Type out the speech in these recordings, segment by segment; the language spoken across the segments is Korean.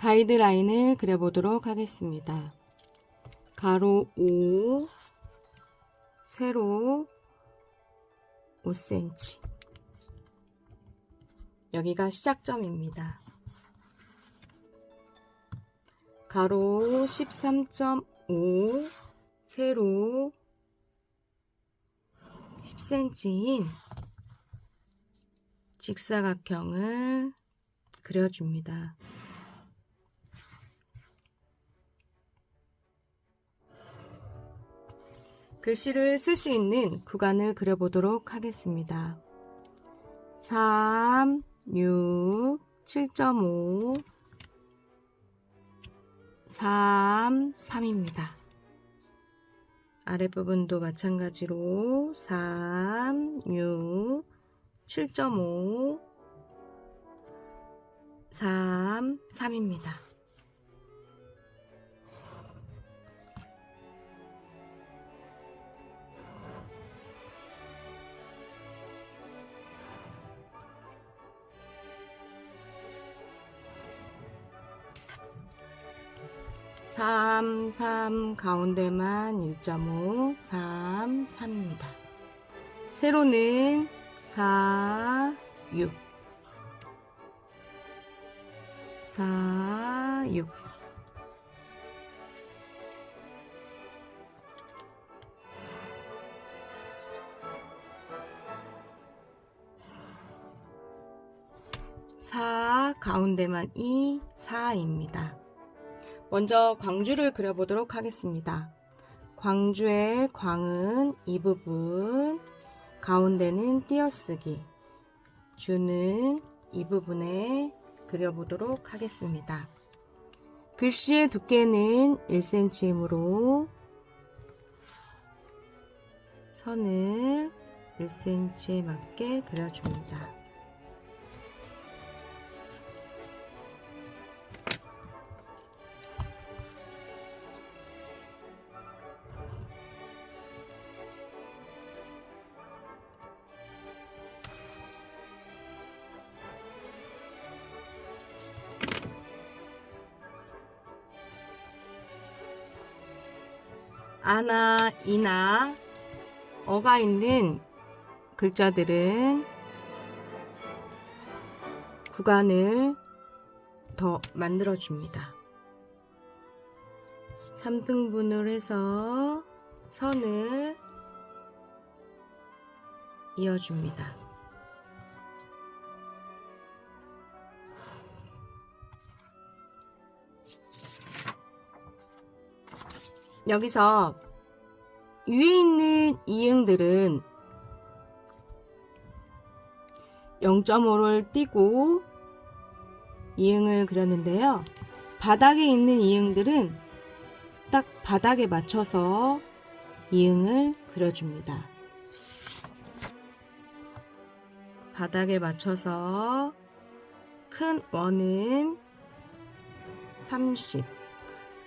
가이드라인을 그려보도록 하겠습니다. 가로 5, 세로 5cm. 여기가 시작점입니다. 가로 13.5, 세로 10cm인 직사각형을 그려줍니다. 글씨를 쓸 수 있는 구간을 그려보도록 하겠습니다. 3, 6, 7.5, 3, 3입니다. 아랫부분도 마찬가지로 3, 6, 7.5, 3, 3입니다. 삼, 삼, 가운데만 1.5, 3, 3입니다. 세로는 4, 6. 4, 6. 사 가운데만 2, 4입니다. 먼저 광주를 그려보도록 하겠습니다. 광주의 광은 이 부분, 가운데는 띄어쓰기, 주는 이 부분에 그려보도록 하겠습니다. 글씨의 두께는 1cm이므로 선을 1cm에 맞게 그려줍니다. 아나, 이나, 어가 있는 글자들은 구간을 더 만들어줍니다. 3등분을 해서 선을 이어줍니다. 여기서 위에 있는 이응들은 0.5를 띄고 이응을 그렸는데요. 바닥에 있는 이응들은 딱 바닥에 맞춰서 이응을 그려줍니다. 바닥에 맞춰서 큰 원은 30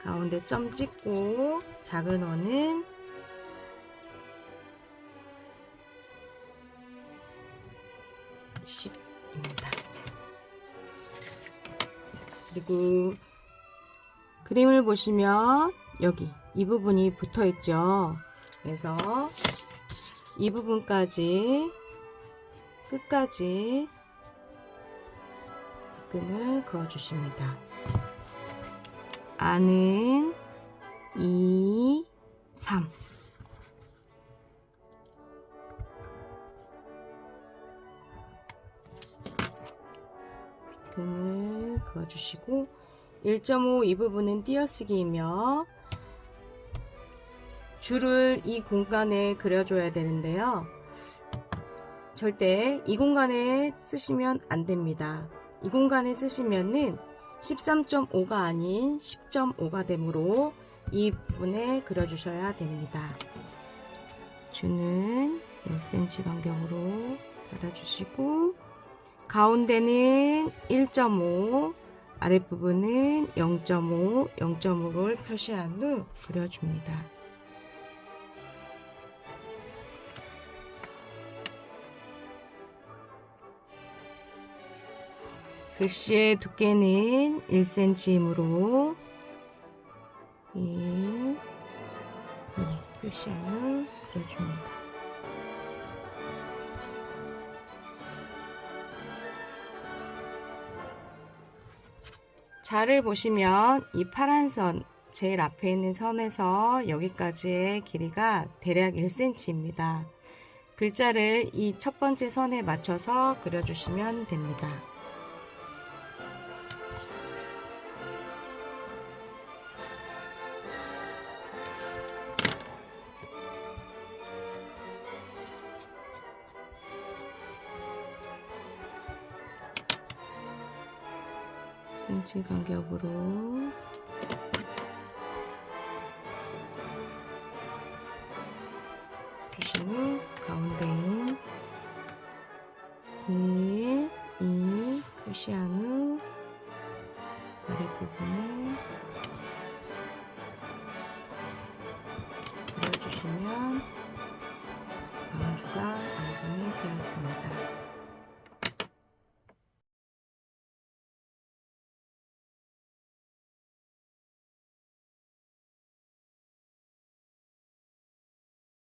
가운데 점 찍고 작은 원은 입니다 그리고 그림을 보시면 여기 이 부분이 붙어 있죠. 그래서 이 부분까지 끝까지 끈을 그어 주십니다. 안은 2, 3. 빗금을 그어주시고 1.5 이 부분은 띄어쓰기이며 줄을 이 공간에 그려줘야 되는데요. 절대 이 공간에 쓰시면 안 됩니다. 이 공간에 쓰시면은 13.5가 아닌 10.5가 되므로 이 부분에 그려주셔야 됩니다. 줄은 1cm 간격으로 닫아주시고 가운데는 1.5 아랫부분은 0.5, 0.5를 표시한 후 그려줍니다. 글씨의 두께는 1cm이므로 1, 2 표시함을 그려줍니다. 자를 보시면 이 파란 선 제일 앞에 있는 선에서 여기까지의 길이가 대략 1cm입니다. 글자를 이 첫 번째 선에 맞춰서 그려주시면 됩니다. Cm 간격으로. 표시 후 가운데인. 1, 2 표시한 후. 아랫부분에 그려주시면 마운주가 완성이 되었습니다.